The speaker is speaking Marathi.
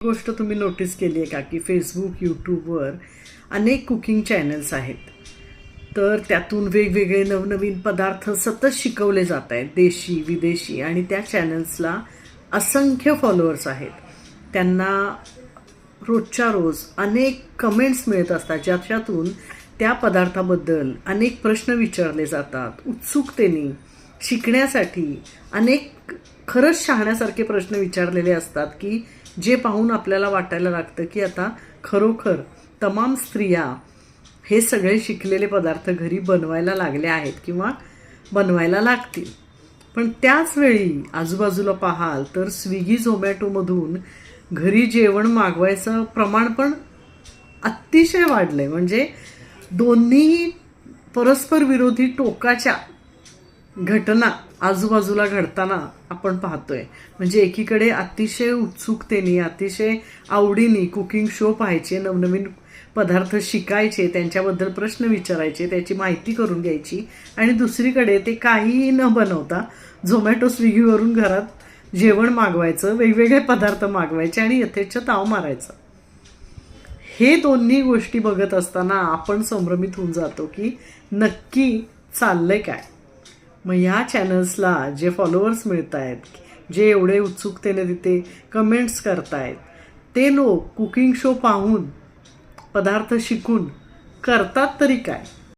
गोष्ट तुम्ही नोटीस केली आहे का की फेसबुक यूट्यूबवर अनेक कुकिंग चॅनल्स आहेत. तर त्यातून वेगवेगळे नवनवीन पदार्थ सतत शिकवले जात आहेत. देशी विदेशी आणि त्या चॅनल्सला असंख्य फॉलोअर्स आहेत. त्यांना रोजच्या रोज अनेक कमेंट्स मिळत असतात ज्याच्यातून त्या पदार्थाबद्दल अनेक प्रश्न विचारले जातात. उत्सुकतेने शिकण्यासाठी अनेक खरंच शहाण्यासारखे प्रश्न विचारलेले असतात की जे पाहून आपल्याला वाटायला लागतं की आता खरोखर तमाम स्त्रिया हे सगळे शिकलेले पदार्थ घरी बनवायला लागले आहेत किंवा बनवायला लागतील. पण त्याचवेळी आजूबाजूला पाहाल तर स्विगी झोमॅटोमधून घरी जेवण मागवायचं प्रमाण पण अतिशय वाढलं आहे म्हणजे दोन्ही परस्पर विरोधी टोकाच्या घटना आजूबाजूला घडताना आपण पाहतोय. म्हणजे एकीकडे अतिशय उत्सुकतेने अतिशय आवडीने कुकिंग शो पाहायचे नवनवीन पदार्थ शिकायचे त्यांच्याबद्दल प्रश्न विचारायचे त्याची माहिती करून घ्यायची आणि दुसरीकडे ते काहीही न बनवता झोमॅटो स्विगीवरून घरात जेवण मागवायचं वेगवेगळे पदार्थ मागवायचे आणि यथेच्छ ताव मारायचं. हे दोन्ही गोष्टी बघत असताना आपण संभ्रमित होऊन जातो की नक्की चाललंय काय. मग या चॅनल्सला जे फॉलोअर्स मिळत आहेत जे एवढे उत्सुकतेने तिथे कमेंट्स करतायत ते लोक कुकिंग शो पाहून पदार्थ शिकून करतात तरी काय?